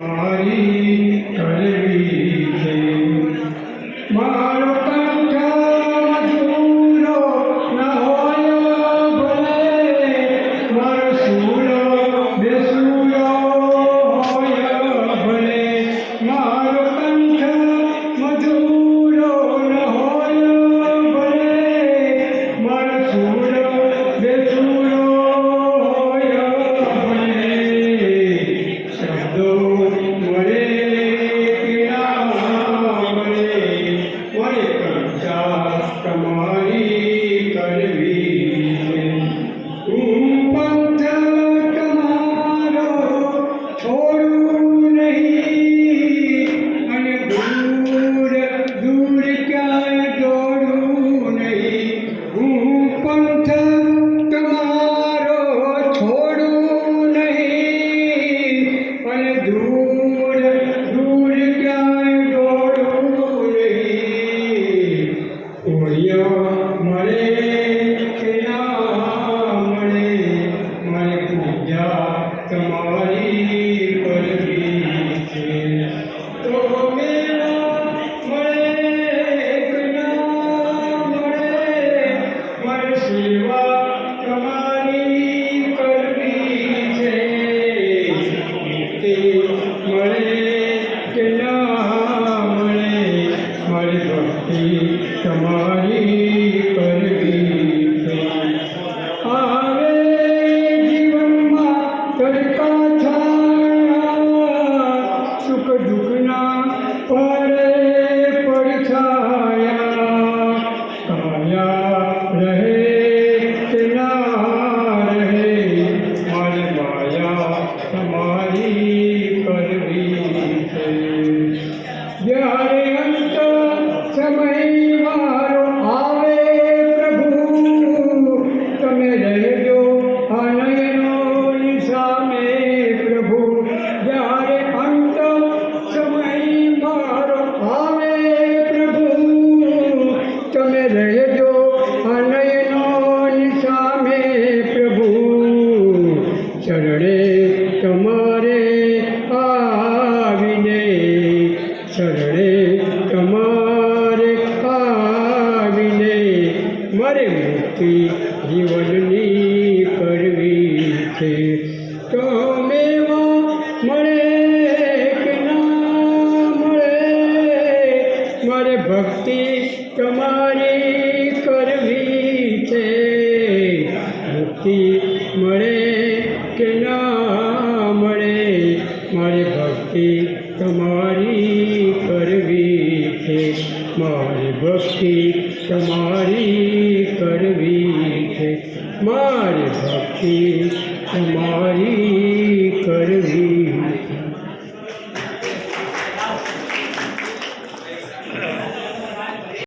हरी कर माँ ছোট કરવી આવે જીવનમાં તડકા શરણે તમારે પાવીને મારે મુક્તિ જીવનની કરવી છે. તમે મળે, મારે ભક્તિ તમારી કરવી છે. મુક્તિ મળે કે ના મળે, મારી ભક્તિ તમારી ભક્તિ તમારી કરવી છે. મારી ભક્તિ તમારી કરવી